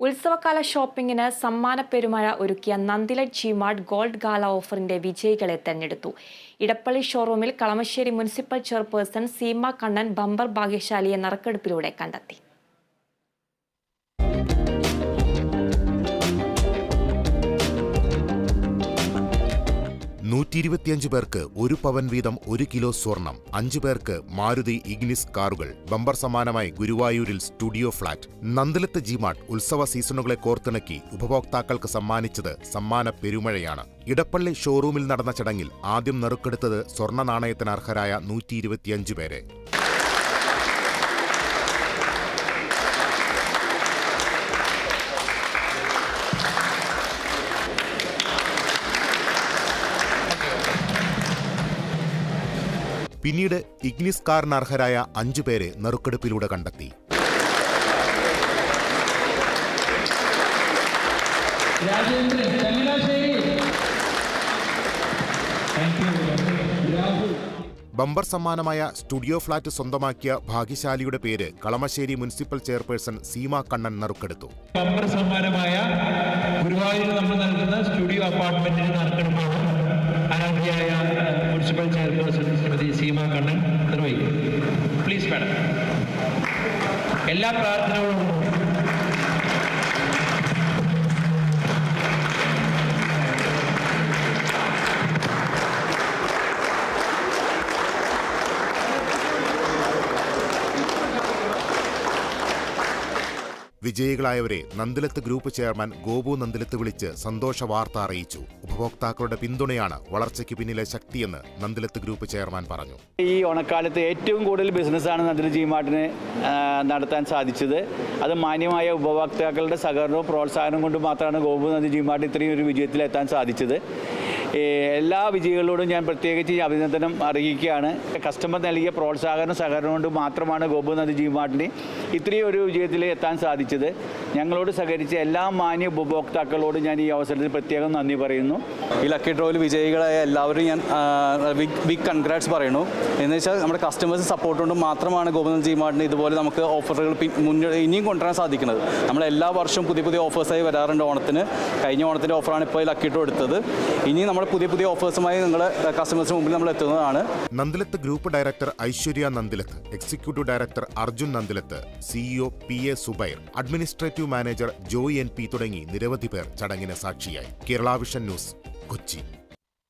ഉത്സവകാല ഷോപ്പിംഗിന് സമ്മാന പെരുമഴ ഒരുക്കിയ Nandilath G Mart gold gala ഓഫറിന്റെ വിജയികളെ തെരഞ്ഞെടുത്തു. ഇടപ്പള്ളി ഷോറൂമിൽ Kalamassery municipal chairperson Seema Kannan bumper ഭാഗ്യശാലിയെ നറുക്കെടുപ്പിലൂടെ കണ്ടെത്തി. നൂറ്റി ഇരുപത്തിയഞ്ച് പേർക്ക് ഒരു പവൻ വീതം ഒരു കിലോ സ്വർണം അഞ്ചു പേർക്ക് മാരുതി ഇഗ്നിസ് കാറുകൾ ബമ്പർ സമാനമായി ഗുരുവായൂരിൽ സ്റ്റുഡിയോ ഫ്ളാറ്റ്. നന്ദലത്ത് ജിമാർട്ട് ഉത്സവ സീസണുകളെ കോർത്തിണക്കി ഉപഭോക്താക്കൾക്ക് സമ്മാനിച്ചത് സമ്മാന പെരുമഴയാണ്. ഇടപ്പള്ളി ഷോറൂമിൽ നടന്ന ചടങ്ങിൽ ആദ്യം നറുക്കെടുത്തത് സ്വർണ നാണയത്തിന് അർഹരായ നൂറ്റി ഇരുപത്തിയഞ്ച് പേരെ. പിന്നീട് ഇഗ്നിസ് കാറിനർഹരായ അഞ്ചു പേരെ നറുക്കെടുപ്പിലൂടെ കണ്ടെത്തി. ബമ്പർ സമ്മാനമായ സ്റ്റുഡിയോ ഫ്ളാറ്റ് സ്വന്തമാക്കിയ ഭാഗ്യശാലിയുടെ പേര് കളമശ്ശേരി മുനിസിപ്പൽ ചെയർപേഴ്സൺ സീമ കണ്ണൻ നറുക്കെടുത്തു. ബമ്പർ സമ്മാനമായ ഗുരുവായൂർ നമ്മൾ നൽകുന്ന സ്റ്റുഡിയോ അപ്പാർട്ട്മെന്റിന് നറുക്കെടുപ്പാണ് ആരാധ്യയായ മുനിസിപ്പൽ ചെയർപേഴ്സൺ സീമ കണ്ണൻ നിർവഹിക്കും. പ്ലീസ് മാഡം എല്ലാ പ്രാർത്ഥനകളും വിജയികളായവരെ നന്ദിലത്ത് ഗ്രൂപ്പ് ചെയർമാൻ ഗോപു നന്ദിലത്ത് വിളിച്ച് സന്തോഷ വാർത്ത അറിയിച്ചു. ഉപഭോക്താക്കളുടെ പിന്തുണയാണ് വളർച്ചയ്ക്ക് പിന്നിലെ ശക്തിയെന്ന് നന്ദിലത്ത് ഗ്രൂപ്പ് ചെയർമാൻ പറഞ്ഞു. ഈ ഓണക്കാലത്ത് ഏറ്റവും കൂടുതൽ ബിസിനസ്സാണ് നന്ദില ജി മാർട്ടിന് നടത്താൻ സാധിച്ചത്. അത് മാന്യമായ ഉപഭോക്താക്കളുടെ സഹകരണവും പ്രോത്സാഹനവും കൊണ്ട് മാത്രമാണ് ഗോപു നന്ദി ജി മാർട്ടിന് ഇത്രയും ഒരു വിജയത്തിലെത്താൻ സാധിച്ചത്. എല്ലാ വിജയികളോടും ഞാൻ പ്രത്യേകിച്ച് അഭിനന്ദനം അറിയിക്കുകയാണ്. കസ്റ്റമർ നൽകിയ പ്രോത്സാഹന സഹകരണം കൊണ്ട് മാത്രമാണ് ഗോപു നന്ദി ജി മാർട്ടിന് ഇത്രയും ഒരു വിജയത്തിൽ എത്താൻ സാധിച്ചത്. ഞങ്ങളോട് സഹകരിച്ച എല്ലാ മാന്യ ഉപഭോക്താക്കളോടും ഞാൻ ഈ അവസരത്തിൽ പ്രത്യേകം നന്ദി പറയുന്നു. ഈ ലക്കി ഡ്രോയിൽ വിജയികളായ എല്ലാവരും ഞാൻ ബിഗ് ബിഗ് കൺഗ്രാറ്റ്സ് പറയുന്നു. എന്ന് വെച്ചാൽ നമ്മുടെ കസ്റ്റമേഴ്സ് സപ്പോർട്ട് കൊണ്ട് മാത്രമാണ് ഗോപുനാഥ് ജി മാർട്ടിന് ഇതുപോലെ നമുക്ക് ഓഫറുകൾ ഇനിയും കൊണ്ടുവരാൻ സാധിക്കുന്നത്. നമ്മൾ എല്ലാ വർഷവും പുതിയ പുതിയ ഓഫേഴ്സായി വരാറുണ്ട് ഓണത്തിന്. കഴിഞ്ഞ ഓണത്തിന്റെ ഓഫറാണ് ഇപ്പോൾ ലക്കി ഡ്രോ എടുത്തത്. ഇനി നമ്മൾ പുതിയ പുതിയ ഓഫേഴ്സുമായി നിങ്ങൾ കസ്റ്റമേഴ്സിന് മുമ്പിൽ നമ്മൾ എത്തുന്നതാണ്. Nandilath group director Aishwarya Nandilath executive director Arjun Nandilath CEO P A Zubair administrative manager Joy N P തുടങ്ങി നിരവധി പേർ ചടങ്ങിന് സാക്ഷിയായി. കേരളാവിഷൻ ന്യൂസ് കൊച്ചി.